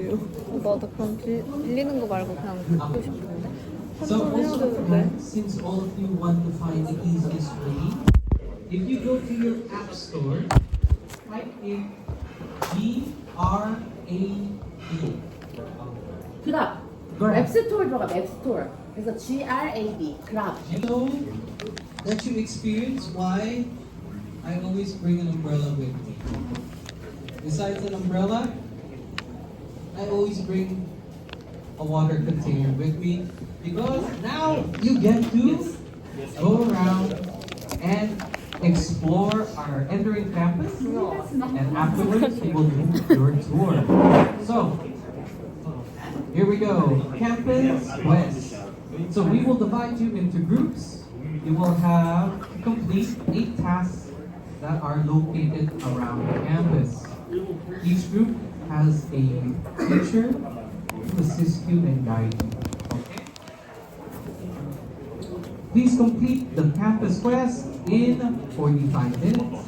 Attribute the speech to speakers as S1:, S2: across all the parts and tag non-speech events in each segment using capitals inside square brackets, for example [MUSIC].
S1: 같아요.
S2: 나도 그럼 빌, 빌리는 거 말고 그냥 갖고 싶은데.
S3: So
S2: 한번 해야
S3: also,
S2: 되는데.
S3: since all of you want to find the easiest way, if you go to your app store, type in G R A B.
S4: 그랍.
S3: Grab.
S4: 앱스토어 들어가 앱스토어. 그래서 G R A B 그랍.
S3: You know that you experience why I always bring an umbrella with me. Besides an umbrella, I always bring a water container with me because now you get to go around and explore our entering campus and afterwards we will do your tour. So, here we go, Campus West. So we will divide you into groups. You will have to complete eight tasks that are located around the campus. Each group has a teacher to assist you and guide you. Okay? Please complete the campus quest in 45 minutes.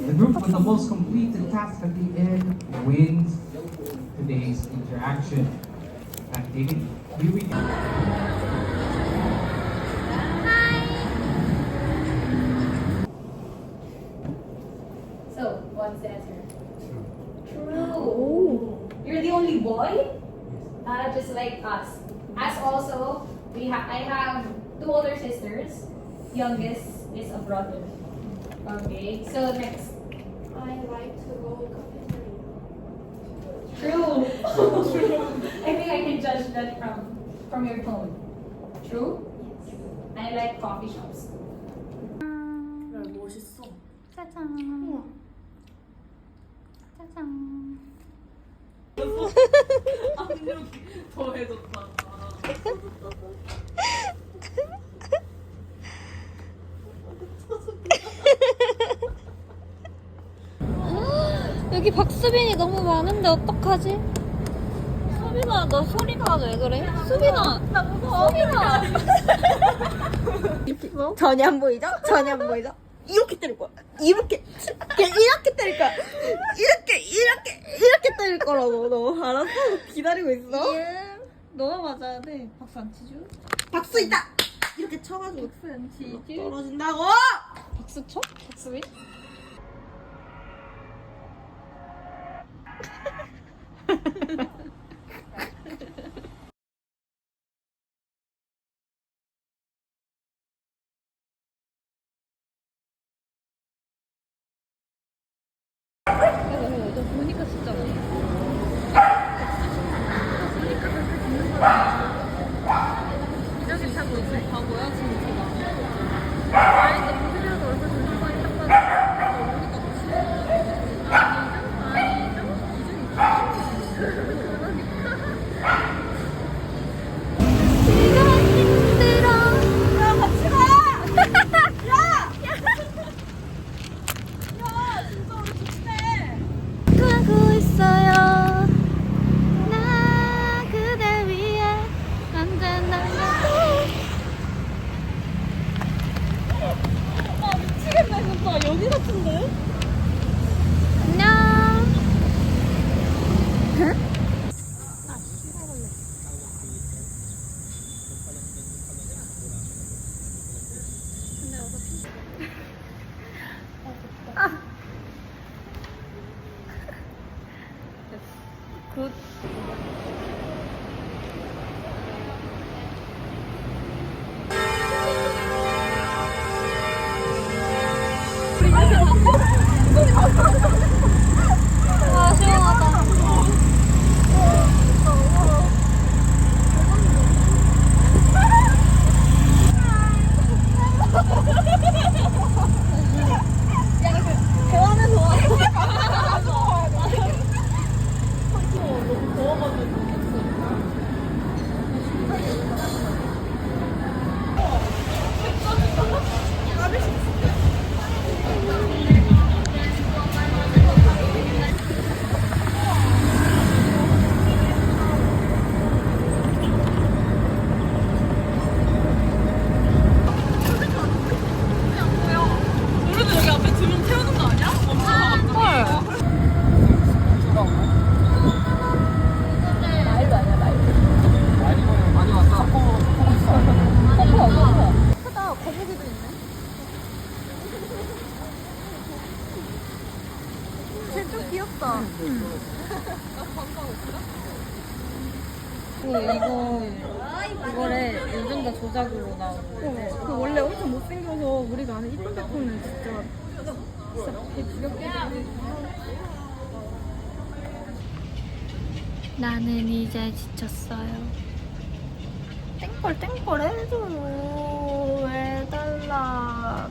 S3: The group with the most completed task at the end wins today's interaction. Activity. Here we go.
S5: like us. As also, we have I have two older sisters. Youngest is a brother. Okay, so next.
S6: I like to go cafeteria.
S5: True. [LAUGHS] I think I can judge that from from your tone. True? I like coffee shops.
S4: 멋있어.
S2: 짜잔. 짜잔.
S4: 더해졌다. [LAUGHS]
S2: 여기 박수빈이 너무 많은데 어떡하지? 수빈아 너 소리가 왜 그래? 수빈아 나 무서워 수빈아 [LAUGHS] [LAUGHS]
S1: 전혀 안 보이죠? 전혀 안 보이죠? 이렇게 때릴 거야. 이렇게. 그냥 이렇게 때릴 거야. 이렇게, 이렇게, 이렇게 때릴 거라고. 너 알았어? 기다리고 있어.
S2: 너가 맞아야 돼 박수 안 치죠?
S1: 박수 있다! 이렇게 쳐가지고
S2: 박수 안 치죠?
S1: 떨어진다고!
S2: 박수 쳐? 박수빈? [LAUGHS] 귀엽다. 그 이거 이거래 유전자 조작으로 나온 거. 그 원래 엄청 못생겨서 우리가 아는 이쁜 제품은 진짜 진짜 되게 귀엽게 나는 이제 지쳤어요. 땡벌 땡벌 해줘. 왜 달라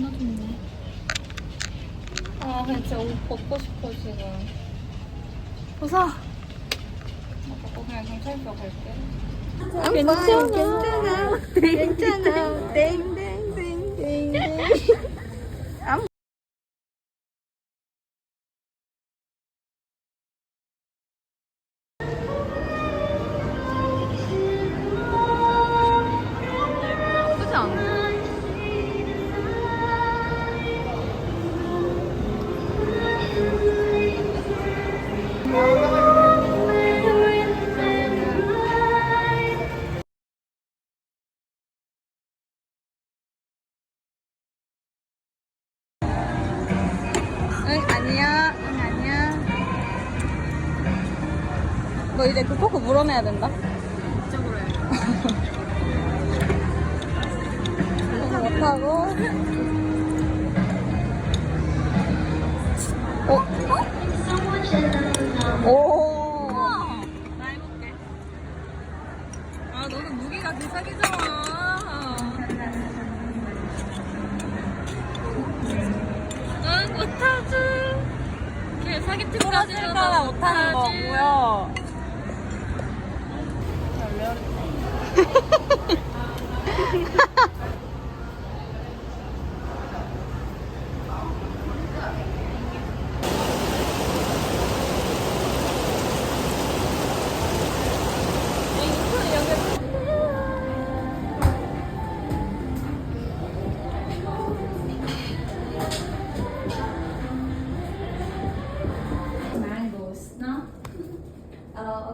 S2: 고. 존나 좋네. 아, 그냥 진짜 옷 벗고 싶어, 지금. 벗어! 나 벗고 그냥 경찰서 갈게.
S1: 괜찮아. 괜찮아. 땡땡땡땡땡.
S2: 물어내야 된다.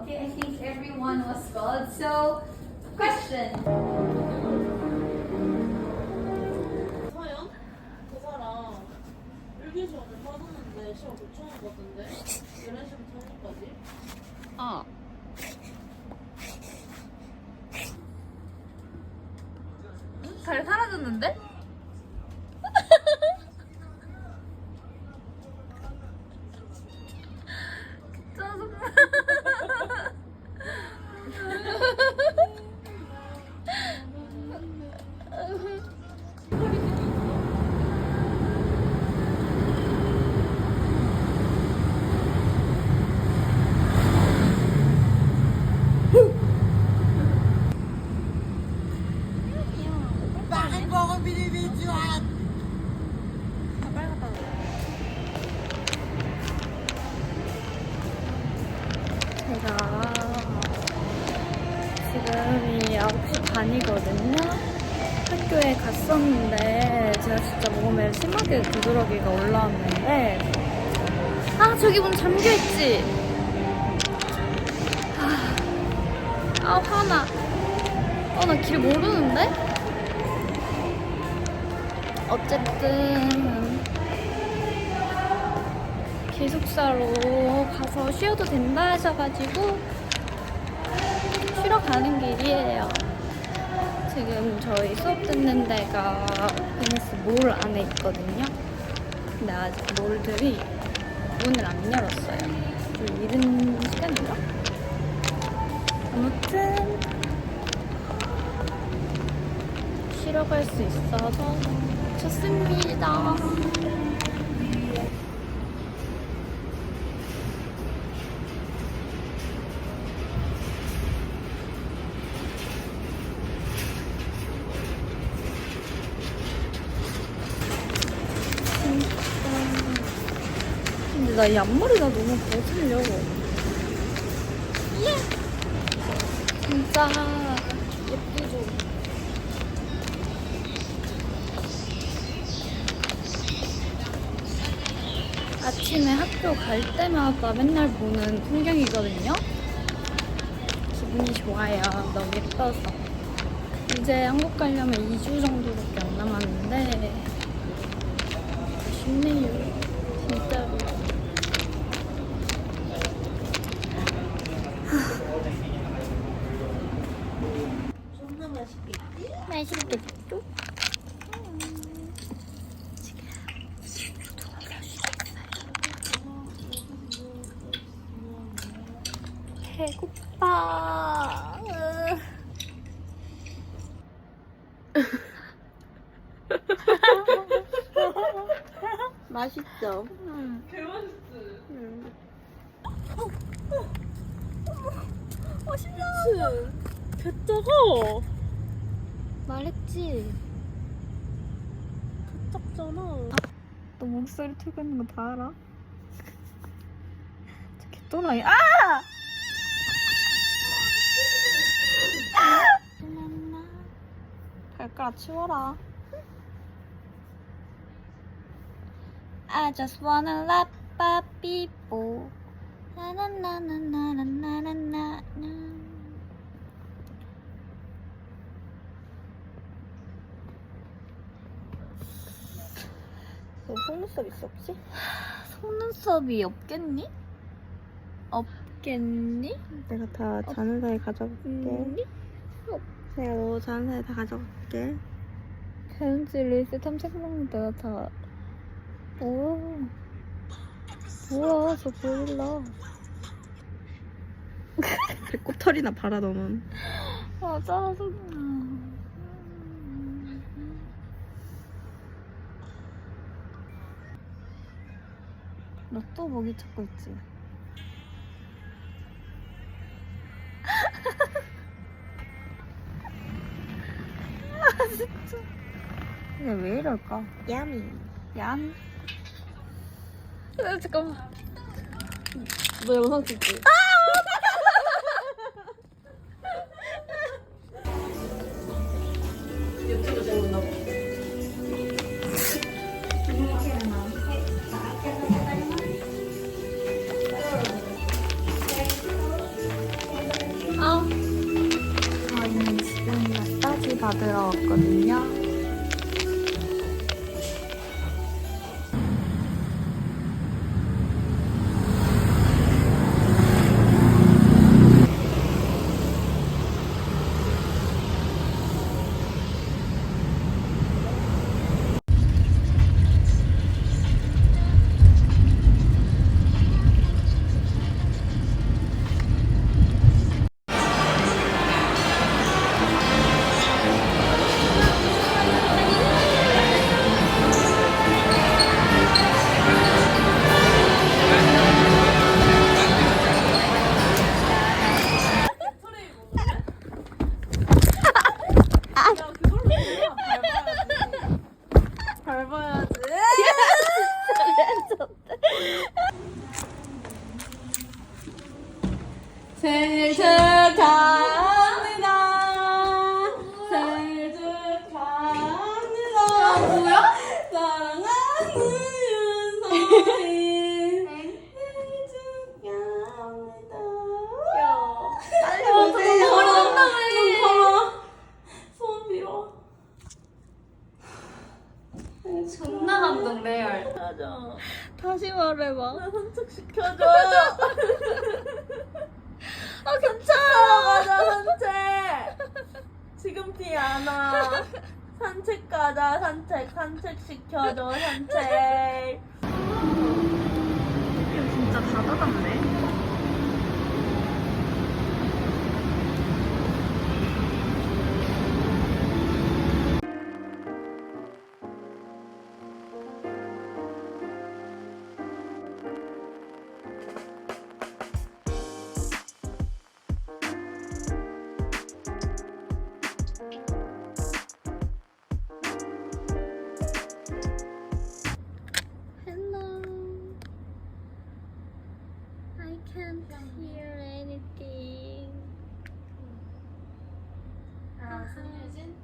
S5: Okay, I think everyone was called. So, question.
S7: 서연? 그 사람 1기 시험을 빠졌는데 시험 것 같은데? 11시부터 1시까지?
S2: 어. 잘 사라졌는데? 하셔가지고 쉬러 가는 길이에요. 지금 저희 수업 듣는 데가 베니스 몰 안에 있거든요. 근데 아직 몰들이 문을 안 열었어요. 좀 이른 시간인가? 아무튼 쉬러 갈 수 있어서 좋습니다. 나 이 앞머리가 너무 벗으려. 예! 진짜 예쁘죠? 아침에 학교 갈 때마다 맨날 보는 풍경이거든요. 기분이 좋아요. 너무 예뻐서. 이제 한국 가려면 2주 정도밖에 안 남았는데 쉽네요 진짜로
S1: 존나 맛있겠지?
S2: 맛있겠죠? 배고파.
S1: 맛있죠?
S2: 배짜가 말했지. 배짜잖아. 너 목소리 틀고 있는 거 다 알아? [LAUGHS] 저 개또라이. 아! 발가락 치워라. I just wanna love people. 나나나나나나나나나.
S1: 너 속눈썹 있어 혹시?
S2: 속눈썹이 없겠니? 없겠니?
S1: 내가 다 자는 사이 가져볼게.
S2: 없니?
S1: 내가 너 자는 사이 다 가져볼게.
S2: 현지 릴스 탐색하는 내가 다 뭐야 뭐야 저 보일러 [LAUGHS]
S1: 배꼽털이나 봐라 너는.
S2: 아 짜증나 너 또 먹이 찾고 있지? [LAUGHS] 아 진짜 왜 이럴까?
S1: 야미.
S2: 얀 아, 잠깐만
S1: 너 영상 찍지?
S7: 존나 감동 레알.
S2: 다시 말해봐
S1: 산책시켜줘.
S2: 아 괜찮아
S1: 가자 산책. 지금 비 안 와. 산책 가자 산책 산책 시켜줘 산책.
S2: 진짜 다 닫았네 can't hear anything. 아, 손예진?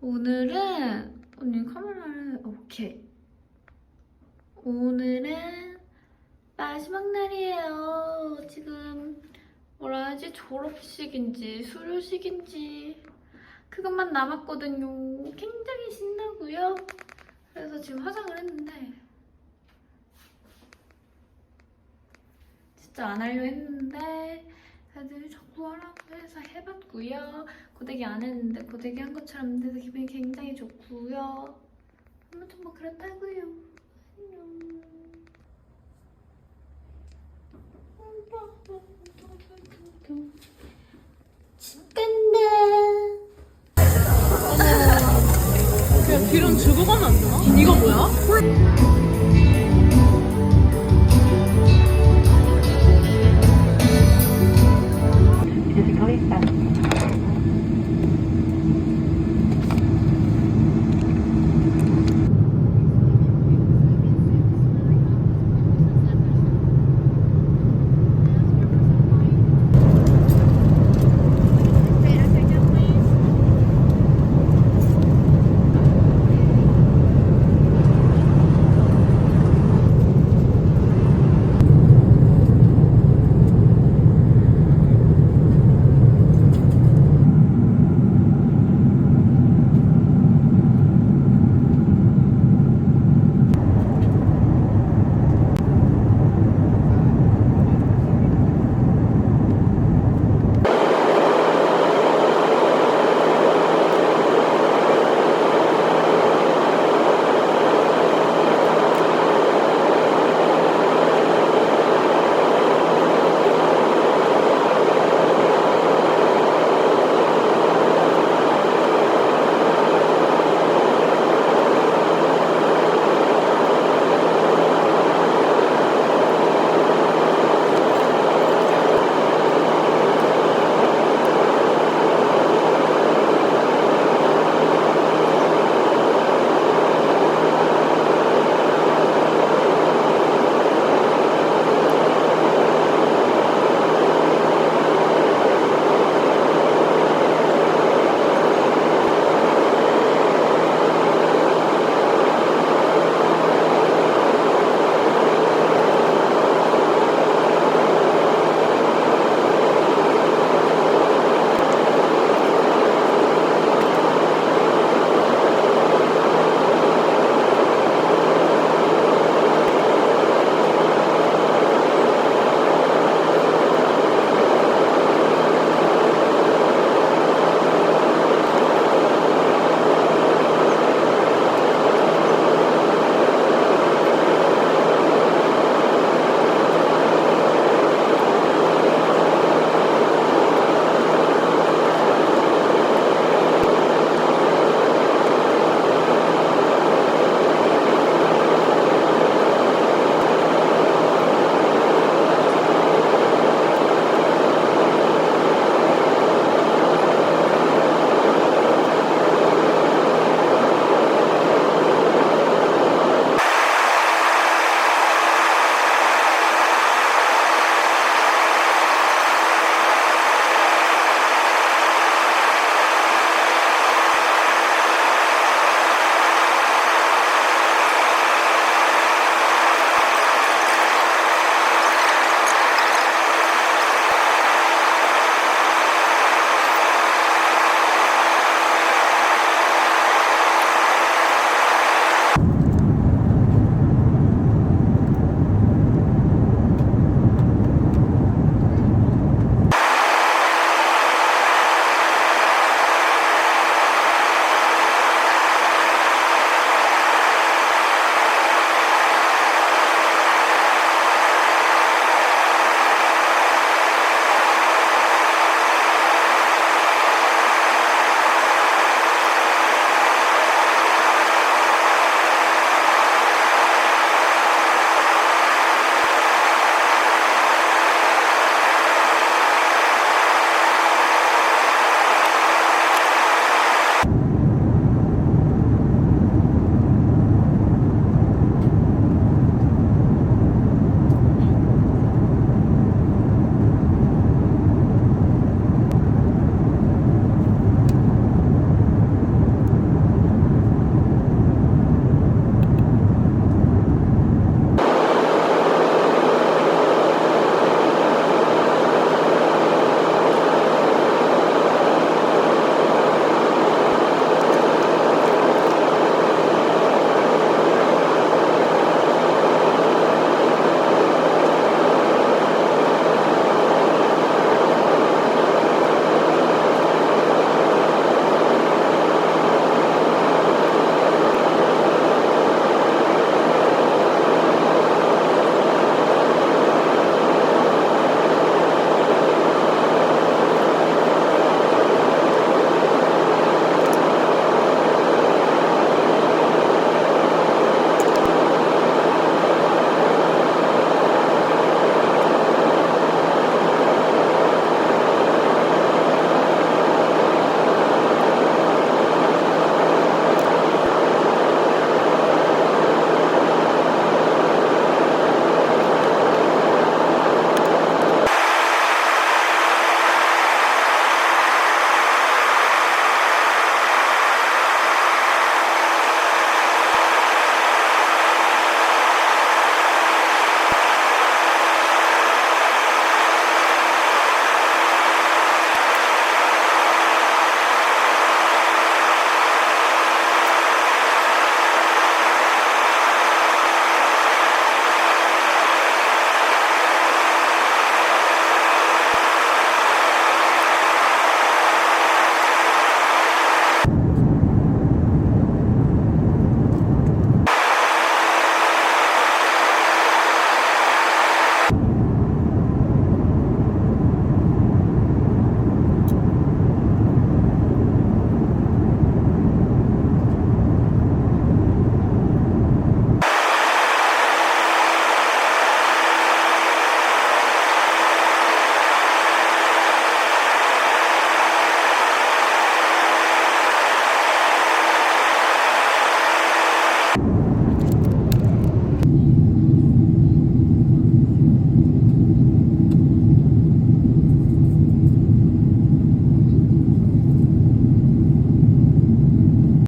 S2: 오늘은 언니 카메라를 오케이 오늘은 마지막 날이에요. 지금 뭐라 하지 졸업식인지 수료식인지 그것만 남았거든요. 굉장히 신나고요. 그래서 지금 화장을 했는데 진짜 안 하려 했는데 다들 자꾸 하라고 해서 해봤고요. 고데기 안 했는데 고데기 한 것처럼 돼서 기분이 굉장히 좋고요. 아무튼 뭐 그렇다고요. 아, 야, 기름 주고 가면 안 되나? 이거 뭐야?